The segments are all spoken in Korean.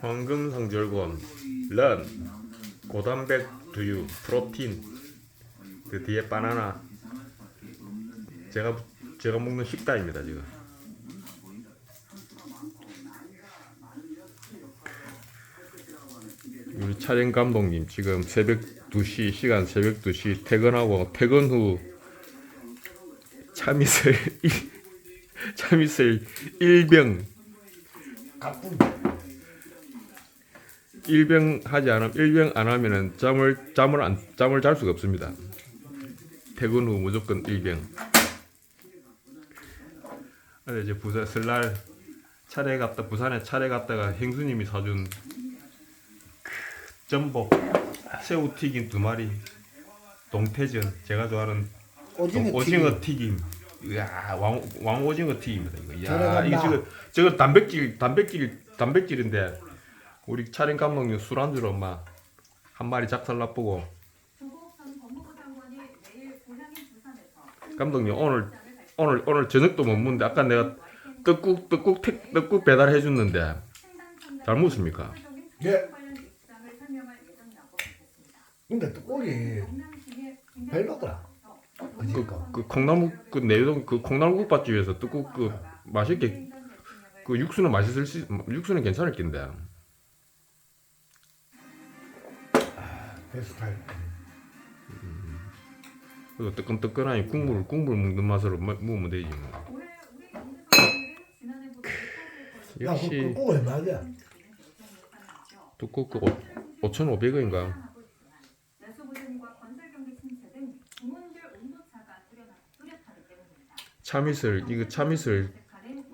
황금성절곤 런 고단백 두유 프로틴 그 뒤에 바나나. 제가 제가 먹는 식단입니다 지금. 우리 촬영 감독님 지금 새벽 2시 시간 새벽 2시 퇴근하고 퇴근 후 참이슬 참이슬 1병. 가뿐 일병 하지 않으면 일병 안 하면은 잠을 잠을 안 잠을 잘 수가 없습니다. 퇴근 후 무조건 일병. 근데 이제 부산 설날 차례 갔다 부산에 차례 갔다가 행수님이 사준 그 전복 새우 튀김 두 마리 동태전 제가 좋아하는 오징어, 오징어 튀김. 이야 왕, 왕 오징어 튀김입니다 이거. 이야 들어간다. 이거 지금 저거 단백질 단백질 단백질인데 우리 촬영 감독님 술 안주로 막한 마리 작살 나쁘고 조국 전 법무부 장관이 내일 고향인 부산에서 감독님 오늘 오늘 오늘 저녁도 못 먹는데 아까 내가 떡국 떡국 택, 떡국 배달해 줬는데 잘 먹습니까? 예. 근데 강남시의 별로더라 그, 그 콩나물 그 내동 그 콩나물국밥집에서 떡국 그 맛있게 그 육수는 맛있을 수 육수는 괜찮을 텐데 내 스타일. 그 뜨끈뜨끈하니 국물 국물 먹는 맛으로 먹- 먹으면 되지 뭐. 역시 꼴 얼마야 떡국 그 5,500원인가 야수부진과 건설경기 침체 등 부문별 온도차가? 뚜렷하- 뚜렷하기 때문입니다. 참이슬 이거 참이슬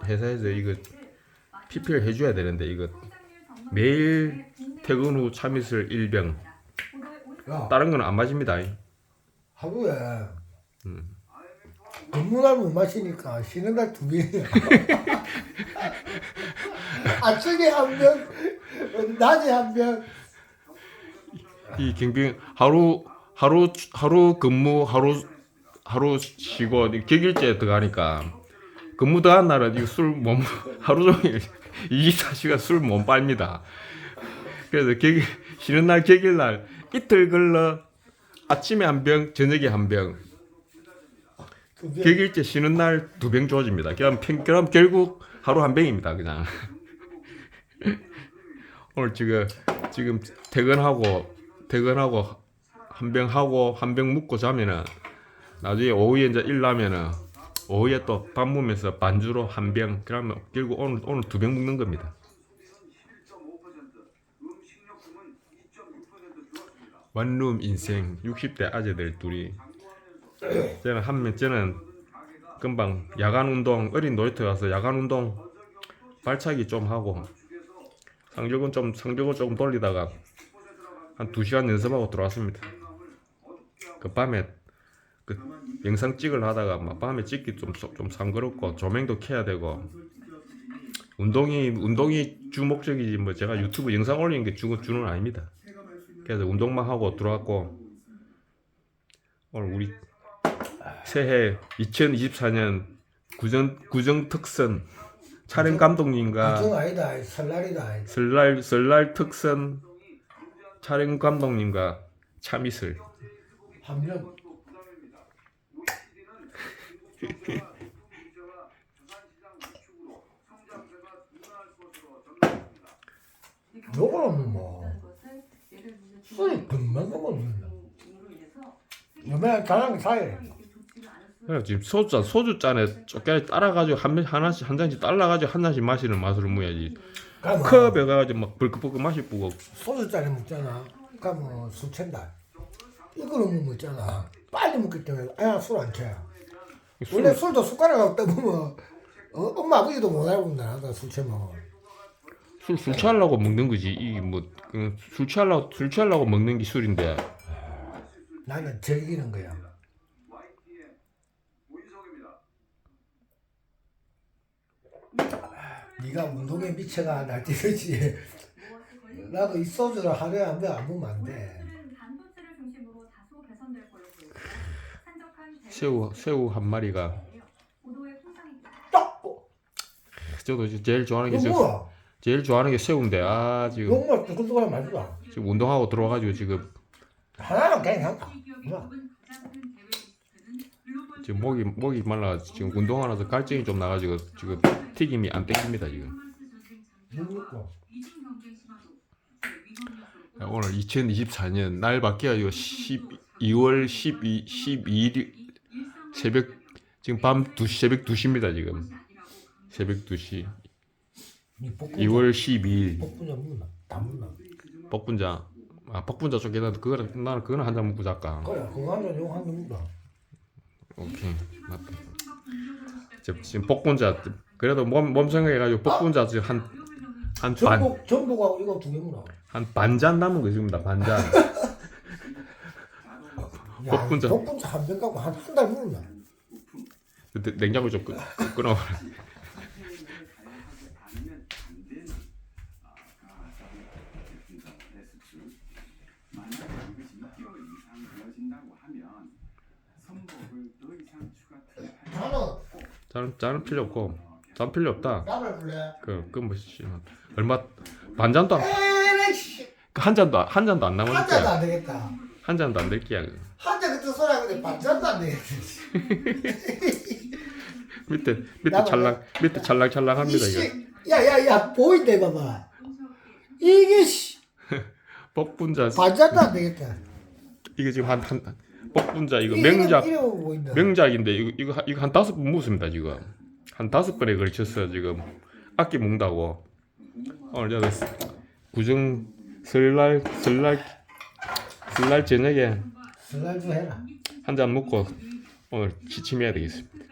회사에서 이거 PPL 해줘야 되는데 이거. 매일 퇴근 후 참이슬 1병 야 다른 건 안 마십니다 하루에 음. 근무날 못 마시니까 쉬는 날 두 병이야 아침에 한 병 낮에 한 병 이 경비 하루 하루 하루 근무 하루 하루 쉬고 격일제 들어가니까 근무 더한 날은 이술못 하루 종일 24시간 술 못 빨니다. 그래서 격일 쉬는 날 격일 날 이틀 걸러 아침에 한 병, 저녁에 한 병. 격일제 쉬는 날 두 병 주어집니다. 그럼 평 그럼 결국 하루 한 병입니다. 그냥 오늘 지금 지금 퇴근하고 퇴근하고 한 병 하고 한병 묵고 자면은 나중에 오후에 이제 일 나면은 오후에 또 밥 먹으면서 반주로 한 병 그러면 결국 오늘 오늘 두 병 먹는 겁니다. 원룸 인생 60대 아재들 둘이 저는 한명 저는 금방 야간 운동 어린 놀이터 가서 야간 운동 발차기 좀 하고 상적은 좀 상적은 조금 돌리다가 한 2시간 연습하고 들어왔습니다. 그 밤에 그 영상 찍을 하다가 막 밤에 찍기 좀 좀 상그럽고 조명도 켜야 되고 운동이 운동이 주 목적이지 뭐 제가 유튜브 영상 올리는 게 주, 주는 아닙니다. 그래서 운동만 하고 들어왔고 오늘 우리 새해 2024년 구정 구정 특선 촬영 감독님과 걱정 아니다 설날이다 설날 설날 특선 촬영 감독님과 참이슬. 한병 요거는 뭐 술이 금방 먹는다. 요새 가장 사이 그래 지금 소주 소주 잔에 쪼개 따라가지고 한 명- 하나씩 한 잔씩 따라가지고 한 잔씩 마시는 맛으로 먹어야지. 가면 컵에 가가지고 막 벌컥벌컥 마시고. 소주짜리 먹잖아. 가면 술 챈다. 이거는 못 먹잖아. 빨리 먹기 때문에 아야 술 안 채. 원래 술도 숟가락 갖다 보면 어, 엄마 아버지도 못 알고 나다 술 채면 술 술 취하려고 먹는 거지. 이게 뭐술 취하려고 술 취하려고 먹는 게 술인데. 나는 즐기는 거야. 네가 운동에 미쳐가 날뛰듯이 나도 이 소주를 하루에 한 병 안 먹으면 안돼. 보이고 한적한 새우 새우 한 마리가! 저도 제일 좋아하는 게 이거 저, 뭐야? 제일 좋아하는 게 새우인데 아 지금 용말 뜨끈뜨끈한 맛이다. 지금 운동하고 들어와가지고 지금 하나는 괜찮다. 뭐야? 지금 목이 목이 말라 지금 운동하면서 갈증이 좀 나가지고 지금 튀김이 안 땡깁니다 지금. 물 먹고. 야, 오늘 2024년 날 바뀌어가지고 12월 12 12일 새벽 지금 밤 2시 새벽 2시입니다 지금 새벽 2시 니 복분 2월 12일 복분자 먹나? 다 먹나? 복분자 아 복분자 쪽에 나 그거 나는 그거는 한 잔 먹고 잘까 그래 그거 한잔 용한 잔 먹다. 오케이 맞다 지금, 지금 복분자 그래도 몸, 몸 생각해가지고 복분자 지금 한한반 전복 전복하고 이거 두 개 먹나? 한 반잔 남은 거 있습니다 반잔 야, 복분자. 복분자 한병 갖고 한 한 달 먹나? 근데 냉장고 좀 끄, 끊어 잔 잔은 필요 없고. 잔 필요 없다. 나를 불래. 그 그건 뭐 씨, 얼마 반 잔도 안- 에이씨. 한 잔도 안- 한 잔도 안 남을 한 잔도 거야. 안 되겠다. 한 잔도 안될 거야 한 잔 그때 소리 하는데 반잔도 안 되겠다. 밑에 밑에 나도 찰랑 밑에 찰랑찰랑합니다 이거 이씨, 야야야 보인대 봐봐. 이게 씨. 복분자. 반잔도 안 되겠다. 이게 지금 한 한 복분자 이거 명작 보인다. 명작인데 이거 이거 한- 이거 한 다섯 번 묵습니다 지금 한 다섯 번에 걸쳐서 지금 아끼 묵다고 오늘 저도 구정 설날 설날 설날 저녁에 슬라이드 해라. 한잔 먹고 오늘 취침해야 되겠습니다.